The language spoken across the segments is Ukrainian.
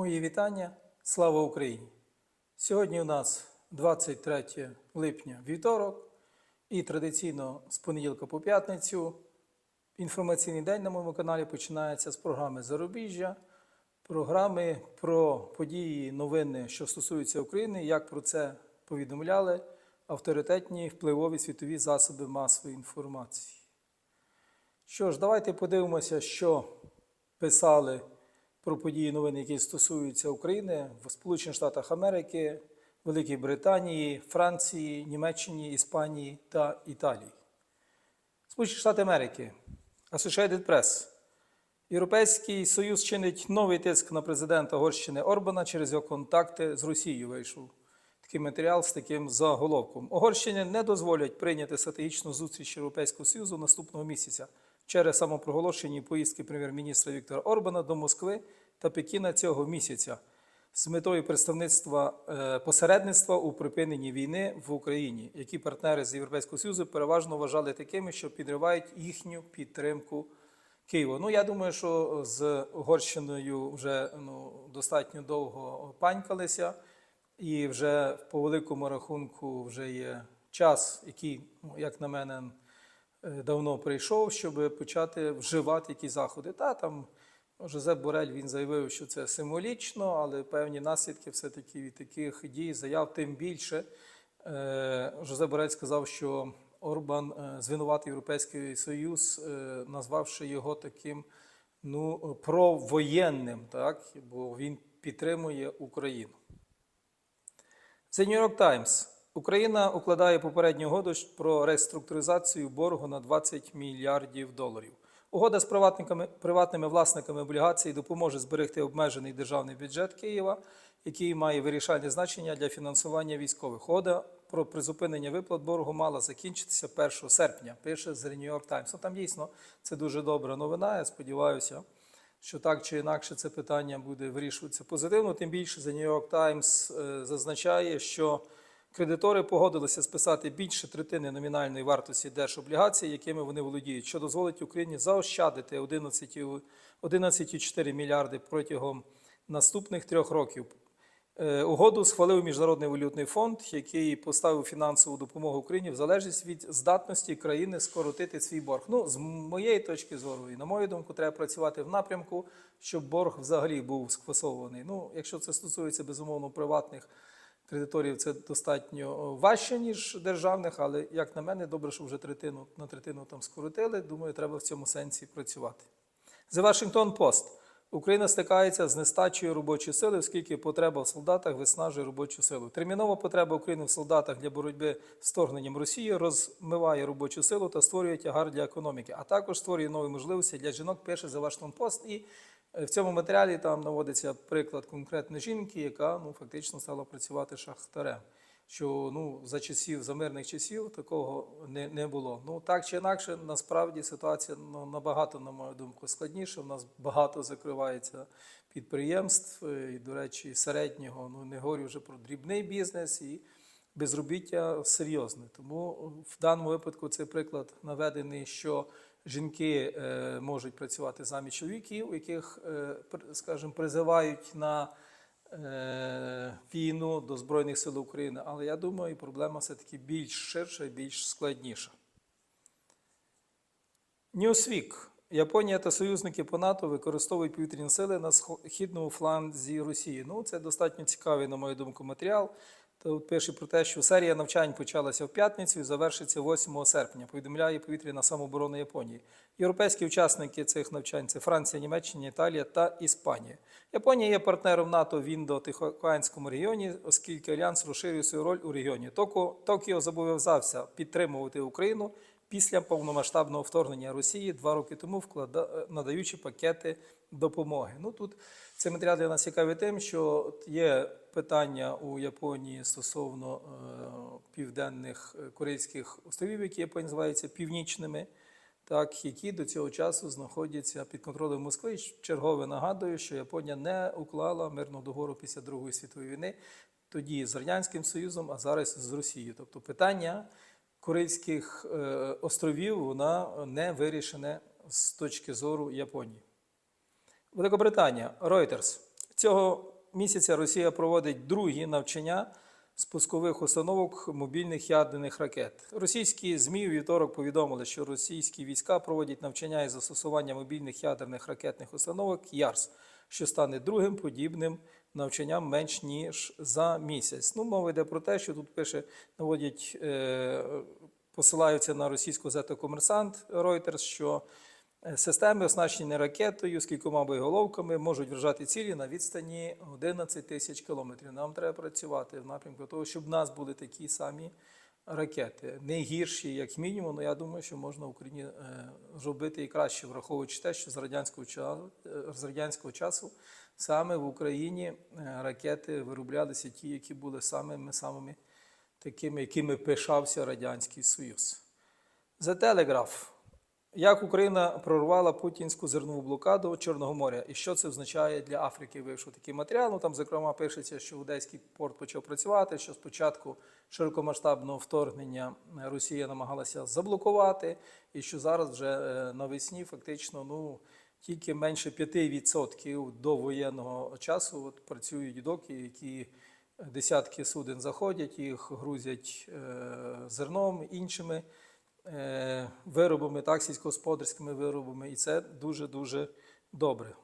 Мої вітання. Слава Україні! Сьогодні у нас 23 липня вівторок, і традиційно з понеділка по п'ятницю інформаційний день на моєму каналі починається з програми Зарубіжжя, програми про події, новини, що стосуються України, як про це повідомляли авторитетні впливові світові засоби масової інформації. Що ж, давайте подивимося, що писали про події новини, які стосуються України в Сполучених Штатах Америки, Великій Британії, Франції, Німеччині, Іспанії та Італії. Сполучені Штати Америки, Associated Press. Європейський Союз чинить новий тиск на президента Угорщини Орбана через його контакти з Росією. Вийшов такий матеріал з таким заголовком. Угорщині не дозволять прийняти стратегічну зустріч Європейського Союзу наступного місяця через самопроголошені поїздки прем'єр-міністра Віктора Орбана до Москви та Пекіна цього місяця з метою представництва е, посередництва у припиненні війни в Україні, які партнери з Європейського Союзу переважно вважали такими, що підривають їхню підтримку Києва. Ну я думаю, що з Угорщиною вже ну, достатньо довго панькалися, і вже по великому рахунку вже є час, який, ну, як на мене, давно прийшов, щоб почати вживати якісь заходи. Та там Жозеп Борель він заявив, що це символічно, але певні наслідки все-таки від таких дій, заяв, тим більше. Е, Жозеп Борель сказав, що Орбан е, звинуватив Європейський Союз, е, назвавши його таким ну, провоєнним, так? бо він підтримує Україну. The New York Times. Україна укладає попередню угоду про реструктуризацію боргу на 20 мільярдів доларів. Угода з приватниками, приватними власниками облігацій допоможе зберегти обмежений державний бюджет Києва, який має вирішальне значення для фінансування військових. Угода про призупинення виплат боргу мала закінчитися 1 серпня, пише з New York Times. Ну, там дійсно це дуже добра новина. Я сподіваюся, що так чи інакше це питання буде вирішуватися позитивно. Тим більше The New York Times е, зазначає, що Кредитори погодилися списати більше третини номінальної вартості держоблігацій, якими вони володіють, що дозволить Україні заощадити 11 11,4 мільярди протягом наступних трьох років. Е, Угоду схвалив Міжнародний валютний фонд, який поставив фінансову допомогу Україні в залежність від здатності країни скоротити свій борг. Ну, з моєї точки зору, і на мою думку, треба працювати в напрямку, щоб борг взагалі був скасований. Ну, якщо це стосується безумовно приватних кредиторів це достатньо важче, ніж державних, але, як на мене, добре, що вже третину на третину там скоротили. Думаю, треба в цьому сенсі працювати. The Washington Post. Україна стикається з нестачею робочої сили, оскільки потреба в солдатах виснажує робочу силу. Термінова потреба України в солдатах для боротьби з вторгненням Росії розмиває робочу силу та створює тягар для економіки, а також створює нові можливості для жінок. Пише The Washington Post. І в цьому матеріалі там наводиться приклад конкретної жінки, яка ну фактично стала працювати шахтарем. Що ну за часів за мирних часів такого не не було. Ну так чи інакше, насправді ситуація ну, набагато, на мою думку, складніша. У нас багато закривається підприємств, і, до речі, середнього. Ну не говорю вже про дрібний бізнес і безробіття серйозне. Тому в даному випадку цей приклад наведений, що жінки е, можуть працювати замість чоловіків, яких, е, скажімо, призивають на е, війну до Збройних сил України. Але я думаю, проблема все-таки більш ширша і більш складніша. Newsweek. Японія та союзники по НАТО використовують повітряні сили на східному фланзі Росії. Ну, це достатньо цікавий, на мою думку, матеріал. Тут пише про те, що серія навчань почалася в п'ятницю і завершиться 8 серпня. Повідомляє повітряна самооборона Японії. Європейські учасники цих навчань це Франція, Німеччина, Італія та Іспанія. Японія є партнером НАТО в індо-Тихоокеанському регіоні, оскільки альянс розширює свою роль у регіоні. Токіо зобов'язався підтримувати Україну після повномасштабного вторгнення Росії два роки тому, надаючи пакети допомоги. Ну тут цей матеріал для нас цікавий тим, що є питання у Японії стосовно е, південних корейських островів, які Японія називаються північними, так які до цього часу знаходяться під контролем Москви. Чергове нагадую, що Японія не уклала мирного договору після Другої світової війни, тоді з радянським Союзом, а зараз з Росією. Тобто питання. Корейських е, островів вона не вирішене з точки зору Японії. Великобританія Reuters. Цього місяця Росія проводить другі навчання спускових установок мобільних ядерних ракет. Російські ЗМІ у вівторок повідомили, що російські війська проводять навчання із застосування мобільних ядерних ракетних установок ЯРС, що стане другим подібним навчанням менш ніж за місяць. Ну, мова йде про те, що тут пише, наводять, е, посилаються на російську газету Комерсант Reuters, що системи, оснащені ракетою з кількома боєголовками, можуть вражати цілі на відстані 11 тисяч кілометрів. Нам треба працювати в напрямку того, щоб в нас були такі самі ракети. Не гірші, як мінімум, але я думаю, що можна в Україні е, зробити і краще, враховуючи те, що з радянського часу, з радянського часу саме в Україні е, ракети вироблялися ті, які були самими самими такими, якими пишався Радянський Союз. За телеграф. Як Україна прорвала путінську зернову блокаду Чорного моря, і що це означає для Африки? Вийшов такий матеріал. Ну там, зокрема, пишеться, що Одеський порт почав працювати, що спочатку широкомасштабного вторгнення Росія намагалася заблокувати, і що зараз вже е, навесні фактично ну, тільки менше 5% до воєнного часу от, працюють доки, які десятки суден заходять, їх грузять е, зерном іншими виробами, так, сільськогосподарськими виробами, і це дуже-дуже добре.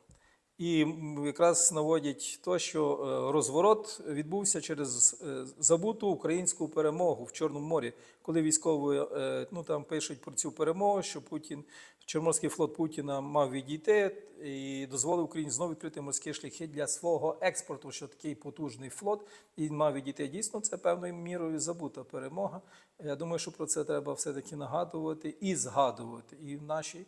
І якраз наводять то, що е, розворот відбувся через е, забуту українську перемогу в Чорному морі, коли військові е, ну там пишуть про цю перемогу, що Путін, Чорноморський флот Путіна мав відійти і дозволив Україні знову відкрити морські шляхи для свого експорту, що такий потужний флот і мав відійти. Дійсно, це певною мірою забута перемога. Я думаю, що про це треба все-таки нагадувати і згадувати. І в нашій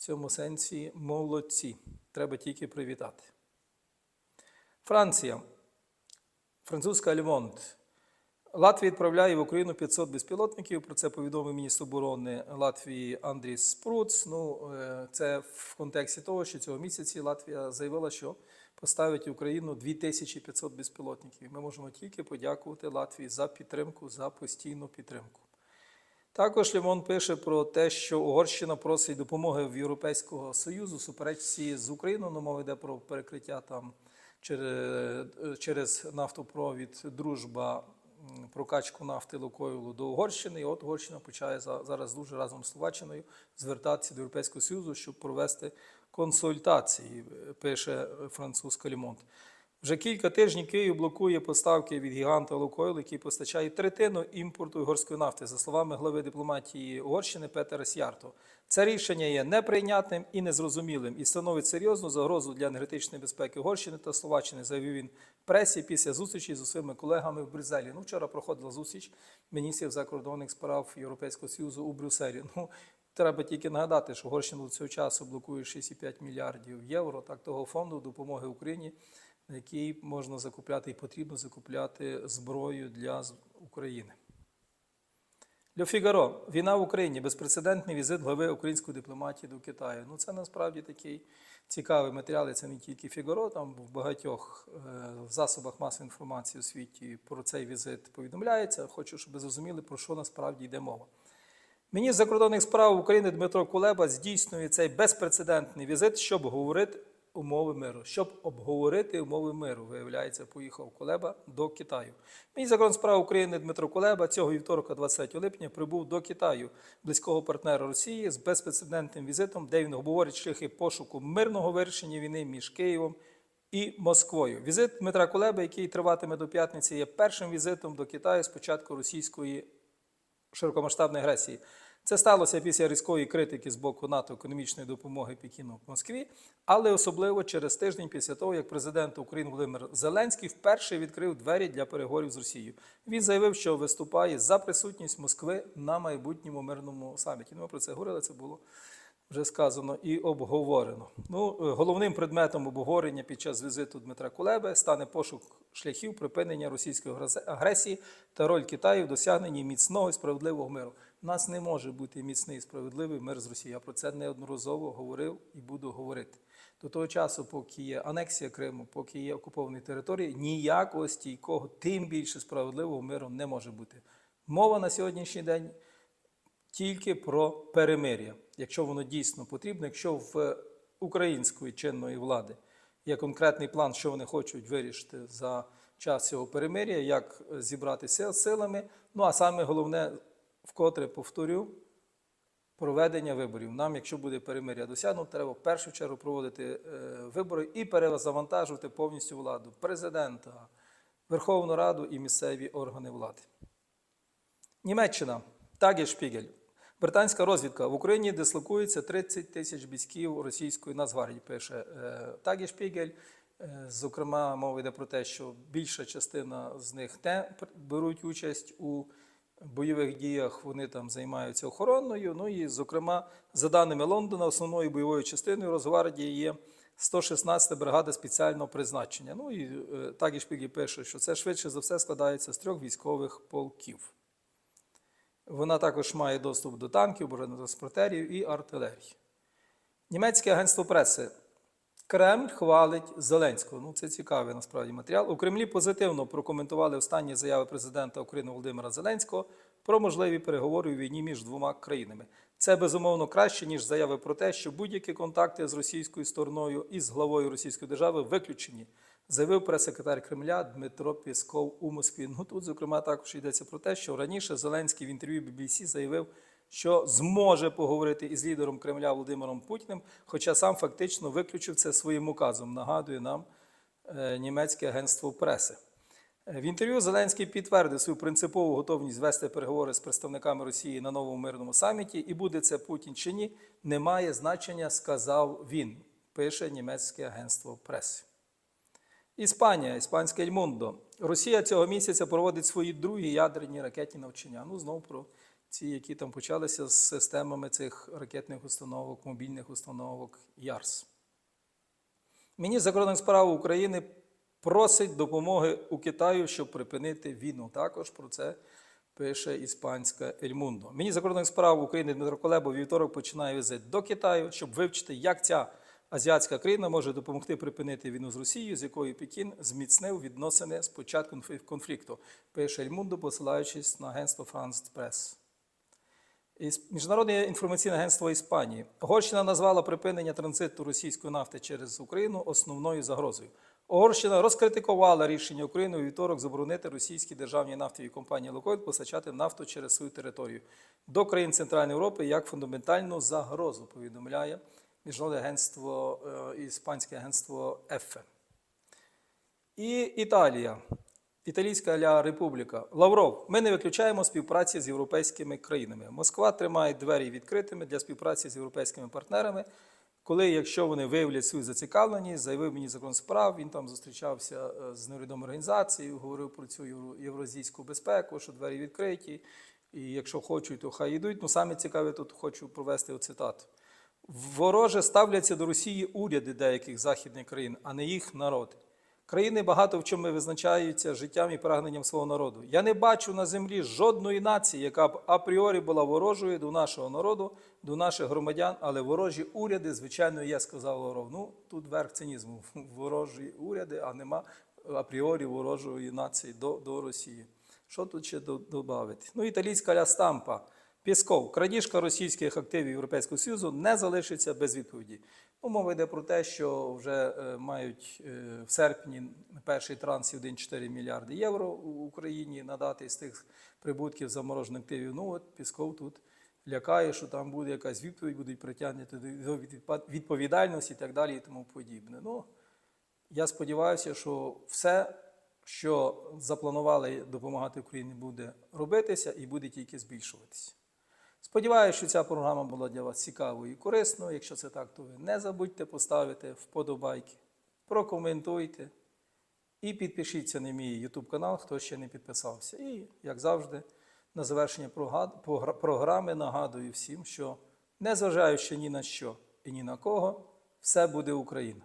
цьому сенсі молодці. Треба тільки привітати. Франція. Французька Львонт. Латвія відправляє в Україну 500 безпілотників. Про це повідомив міністр оборони Латвії Андрій Спруц. Ну, е, це в контексті того, що цього місяці Латвія заявила, що поставить в Україну 2500 безпілотників. Ми можемо тільки подякувати Латвії за підтримку, за постійну підтримку. Також Лімон пише про те, що Угорщина просить допомоги в Європейського Союзу суперечці з Україною. Ну, мова йде про перекриття там через, через нафтопровід Дружба, прокачку нафти Лукойлу до Угорщини. І от Угорщина почає зараз дуже разом з Словаччиною звертатися до Європейського Союзу, щоб провести консультації, пише французька Лімонт. Вже кілька тижнів Київ блокує поставки від гіганта Лукойл, який постачає третину імпорту угорської нафти, за словами глави дипломатії Угорщини Петера Сярто. Це рішення є неприйнятним і незрозумілим і становить серйозну загрозу для енергетичної безпеки Угорщини та Словаччини, заявив він пресі після зустрічі з своїми колегами в Брюсселі. Ну, вчора проходила зустріч міністрів закордонних справ Європейського Союзу у Брюсселі. Ну, Треба тільки нагадати, що Угорщина до цього часу блокує 6,5 мільярдів євро так, того фонду допомоги Україні, на який можна закупляти і потрібно закупляти зброю для України. Для Фігаро війна в Україні безпрецедентний візит глави української дипломатії до Китаю. Ну це насправді такий цікавий матеріал. Це не тільки Фігаро, там в багатьох е, засобах масової інформації у світі про цей візит повідомляється. Хочу, щоб ви зрозуміли, про що насправді йде мова. Міністр закордонних справ України Дмитро Кулеба здійснює цей безпрецедентний візит, щоб говорити умови миру. Щоб обговорити умови миру, виявляється, поїхав Кулеба до Китаю. Міністр закордонних справ України Дмитро Кулеба цього вівторка, 23 липня, прибув до Китаю, близького партнера Росії, з безпрецедентним візитом, де він говорить шляхи пошуку мирного вирішення війни між Києвом і Москвою. Візит Дмитра Кулеби, який триватиме до п'ятниці, є першим візитом до Китаю з початку російської широкомасштабної агресії. Це сталося після різкої критики з боку НАТО економічної допомоги Пекіну в Москві, але особливо через тиждень після того, як президент України Володимир Зеленський вперше відкрив двері для переговорів з Росією. Він заявив, що виступає за присутність Москви на майбутньому мирному саміті. Ну, Ми про це говорили, це було вже сказано і обговорено. Ну, е, головним предметом обговорення під час візиту Дмитра Кулеби стане пошук шляхів припинення російської агресії та роль Китаю в досягненні міцного і справедливого миру. У нас не може бути міцний і справедливий мир з Росією. Я про це неодноразово говорив і буду говорити. До того часу, поки є анексія Криму, поки є окуповані території, ніякого стійкого, тим більше справедливого миру не може бути. Мова на сьогоднішній день тільки про перемир'я, якщо воно дійсно потрібно, якщо в української чинної влади є конкретний план, що вони хочуть вирішити за час цього перемир'я, як зібратися силами. Ну а саме головне, вкотре повторю, проведення виборів. Нам, якщо буде перемир'я досягнуто, треба в першу чергу проводити е, вибори і перезавантажувати повністю владу президента, Верховну Раду і місцеві органи влади. Німеччина Тагешпігель. Британська розвідка в Україні дислокується 30 тисяч бійськів російської Нацгвардії, пише Тагешпігель. Е, Зокрема, мова йде про те, що більша частина з них не беруть участь у бойових діях, вони там займаються охороною. Ну і, зокрема, за даними Лондона, основною бойовою частиною Росгвардії є 116 бригада спеціального призначення. Ну і е, Тагешпігель пише, що це швидше за все складається з трьох військових полків. Вона також має доступ до танків, бронетранспортерів і артилерії. Німецьке агентство преси. Кремль хвалить Зеленського. Ну, це цікавий насправді матеріал. У Кремлі позитивно прокоментували останні заяви президента України Володимира Зеленського про можливі переговори у війні між двома країнами. Це безумовно краще, ніж заяви про те, що будь-які контакти з російською стороною і з главою Російської держави виключені, заявив прес-секретар Кремля Дмитро Пісков у Москві. Ну тут, зокрема, також йдеться про те, що раніше Зеленський в інтерв'ю BBC заявив, що зможе поговорити із лідером Кремля Володимиром Путіним, хоча сам фактично виключив це своїм указом. Нагадує нам е, німецьке агентство преси. Е, В інтерв'ю Зеленський підтвердив свою принципову готовність вести переговори з представниками Росії на новому мирному саміті, і буде це Путін чи ні, не має значення, сказав він, пише німецьке агентство преси. Іспанія, іспанське Ель Мундо. Росія цього місяця проводить свої другі ядерні ракетні навчання. Ну, знову про ці, які там почалися з системами цих ракетних установок, мобільних установок ЯРС. Міністр закордонних справ України просить допомоги у Китаю, щоб припинити війну. Також про це пише іспанська Ельмундо. Міністр закордонних справ України Дмитро Колеба у вівторок починає візит до Китаю, щоб вивчити, як ця азіатська країна може допомогти припинити війну з Росією, з якою Пекін зміцнив відносини з початку конфлікту. Пише Ельмундо, посилаючись на агентство France Press. Міжнародне інформаційне агентство Іспанії. Угорщина назвала припинення транзиту російської нафти через Україну основною загрозою. Угорщина розкритикувала рішення України у вівторок заборонити російській державній нафтовій компанії «Лукойл» постачати нафту через свою територію до країн Центральної Європи як фундаментальну загрозу, повідомляє Міжнародне агентство, е, іспанське агентство ЕФЕ. І Італія. Італійська Ля Републіка. Лавров. Ми не виключаємо співпраці з європейськими країнами. Москва тримає двері відкритими для співпраці з європейськими партнерами. Коли, якщо вони виявлять свою зацікавленість, заявив мені закон справ, він там зустрічався е, з невідомою організацією, говорив про цю євразійську безпеку, що двері відкриті, і якщо хочуть, то хай йдуть. Ну саме цікаве, тут хочу провести цитату. Вороже ставляться до Росії уряди деяких західних країн, а не їх народи. Країни багато в чому визначаються життям і прагненням свого народу. Я не бачу на землі жодної нації, яка б апріорі була ворожою до нашого народу, до наших громадян, але ворожі уряди, звичайно, є, сказав Лавров. Ну, тут верх цинізму. Ворожі уряди, а нема апріорі ворожої нації до, до Росії. Що тут ще додати? Ну, італійська ля стампа. Пісков, крадіжка російських активів Європейського Союзу не залишиться без відповіді. Ну, мова йде про те, що вже е, мають е, в серпні перший транс 1,4 мільярди євро у Україні надати з тих прибутків заморожених активів. Ну от Пісков тут лякає, що там буде якась відповідь, будуть притягнути до відповідальності і так далі, і тому подібне. Ну, я сподіваюся, що все, що запланували допомагати Україні, буде робитися і буде тільки збільшуватися. Сподіваюся, що ця програма була для вас цікавою і корисною. Якщо це так, то ви не забудьте поставити вподобайки, прокоментуйте і підпишіться на мій YouTube канал, хто ще не підписався. І, як завжди, на завершення програми нагадую всім, що незважаючи ні на що і ні на кого, все буде Україна.